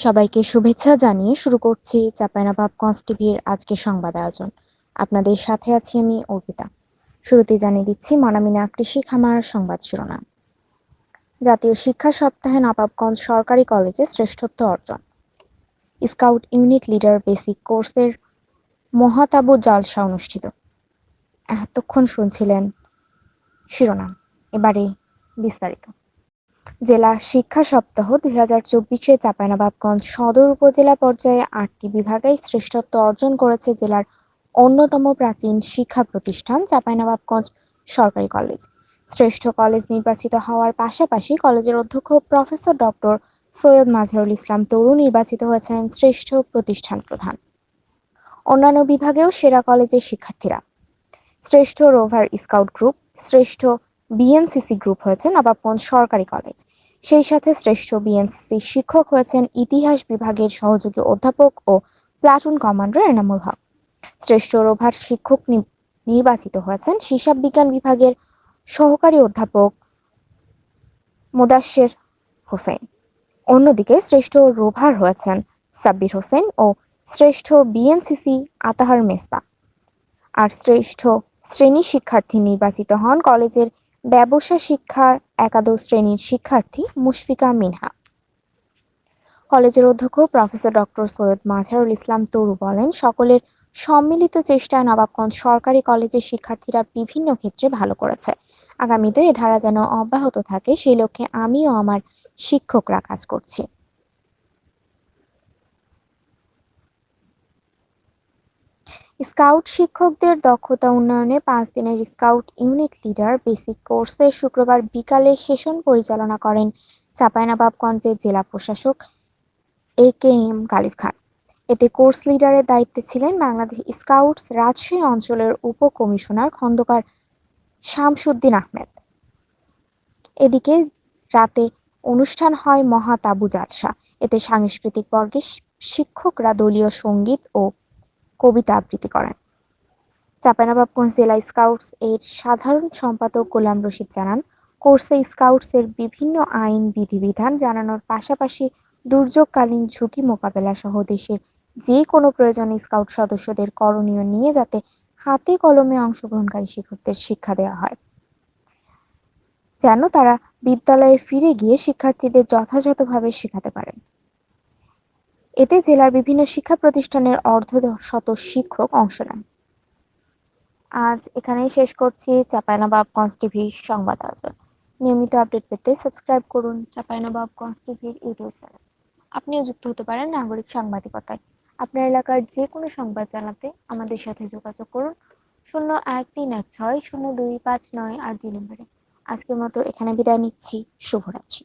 সবাইকে শুভেচ্ছা জানিয়ে শুরু করছি চাঁপাইনবাব কন্স টিভির আজকের সংবাদ আয়োজন। আপনাদের সাথে আছি আমি অর্পিতা। শুরুতে জানিয়ে দিচ্ছি মনামিনা কৃষি খামার সংবাদ শিরোনাম। জাতীয় শিক্ষা সপ্তাহে নবাবগঞ্জ সরকারি কলেজে শ্রেষ্ঠত্ব অর্জন। স্কাউট ইউনিট লিডার বেসিক কোর্সের মহাতাবু জালসা অনুষ্ঠিত। এতক্ষণ শুনছিলেন শিরোনাম। এবারে বিস্তারিত। জেলা শিক্ষা সপ্তাহ দুই হাজার চব্বিশে চাঁপাইনবাবগঞ্জ সদর উপজেলা পর্যায়ে আটটি বিভাগে শ্রেষ্ঠত্ব অর্জন করেছে জেলার অন্যতম প্রাচীন শিক্ষা প্রতিষ্ঠান চাঁপাইনবাবগঞ্জ সরকারি কলেজ। শ্রেষ্ঠ কলেজ নির্বাচিত হওয়ার পাশাপাশি কলেজের অধ্যক্ষ প্রফেসর ডক্টর সৈয়দ মাজহারুল ইসলাম তরু নির্বাচিত হয়েছেন শ্রেষ্ঠ প্রতিষ্ঠান প্রধান। অন্যান্য বিভাগেও সেরা কলেজের শিক্ষার্থীরা। শ্রেষ্ঠ রোভার স্কাউট গ্রুপ, শ্রেষ্ঠ বিএনসিসি গ্রুপ হয়েছে নবাবগঞ্জ সরকারি কলেজ সেই সাথে শ্রেষ্ঠ বিএনসিসি শিক্ষক হয়েছেন ইতিহাস বিভাগের সহযোগী অধ্যাপক ও প্লাটুন কমান্ডার এনামুল হক। শ্রেষ্ঠ রোভার শিক্ষক নির্বাচিত হয়েছেন হিসাব বিজ্ঞান বিভাগের সহকারী অধ্যাপক মুদাশের হোসেন। অন্যদিকে শ্রেষ্ঠ রোভার হয়েছেন সাব্বির হোসেন ও শ্রেষ্ঠ বিএনসিসি আতাহার মেসবা। আর শ্রেষ্ঠ শ্রেণি শিক্ষার্থী নির্বাচিত হন কলেজের ব্যবসা শিক্ষার একাদশ শ্রেণির শিক্ষার্থী মুশফিকা মিনহা। কলেজের অধ্যক্ষ প্রফেসর ডক্টর সৈয়দ মাঝারুল ইসলাম তরু বলেন, সকলের সম্মিলিত চেষ্টায় নবাবগঞ্জ সরকারি কলেজের শিক্ষার্থীরা বিভিন্ন ক্ষেত্রে ভালো করেছে। আগামীতে এ ধারা যেন অব্যাহত থাকে, সেই লক্ষ্যে আমি ও আমার শিক্ষকরা কাজ করছি। স্কাউট শিক্ষকদের দক্ষতা উন্নয়নে পাঁচ দিনের স্কাউট ইউনিট লিডার বেসিক কোর্সের শুক্রবার বিকালে সেশন পরিচালনা করেন চাঁপাইনবাবগঞ্জের জেলা প্রশাসক এ কে এম কালিফ খান। এতে কোর্স লিডারের দায়িত্বে ছিলেন বাংলাদেশ স্কাউটস রাজশাহী অঞ্চলের উপ কমিশনার খন্দকার শামসুদ্দিন আহমেদ। এদিকে রাতে অনুষ্ঠান হয় মহা তাবু জালসা। এতে সাংস্কৃতিক বর্গের শিক্ষকরা দলীয় সংগীত ও কবিতা আবৃত্তি করেন। চাঁপাইনবাবগঞ্জ জেলা স্কাউটস এর সাধারণ সম্পাদক গোলাম রশিদ জানান, কোর্সে স্কাউটস এর বিভিন্ন আইন, বিধিবিধান জানানোর পাশাপাশি দুর্যোগকালীন ঝুঁকি মোকাবেলা সহ দেশের যে কোনো প্রয়োজনে স্কাউট সদস্যদের করণীয় নিয়ে যাতে হাতে কলমে অংশগ্রহণকারী শিক্ষকদের শিক্ষা দেওয়া হয়। যেন তারা বিদ্যালয়ে ফিরে গিয়ে শিক্ষার্থীদের যথাযথভাবে শেখাতে পারেন। এতে জেলার বিভিন্ন শিক্ষা প্রতিষ্ঠানের অর্ধ শত শিক্ষক অংশ নেন। আজ এখানেই শেষ করছি। চাঁপাইনবাবগঞ্জ টিভির সংবাদ আয়োজন। নিয়মিত আপডেট পেতে সাবস্ক্রাইব করুন চাঁপাইনবাবগঞ্জ টিভির ইউটিউব চ্যানেল। আপনিও যুক্ত হতে পারেন নাগরিক সাংবাদিকতায়। আপনার এলাকার যে কোনো সংবাদ জানাতে আমাদের সাথে যোগাযোগ করুন শূন্য এক তিন এক ছয় শূন্য দুই পাঁচ নয় আট দুই নম্বরে। আজকের মতো এখানে বিদায় নিচ্ছি। শুভরাত্রি।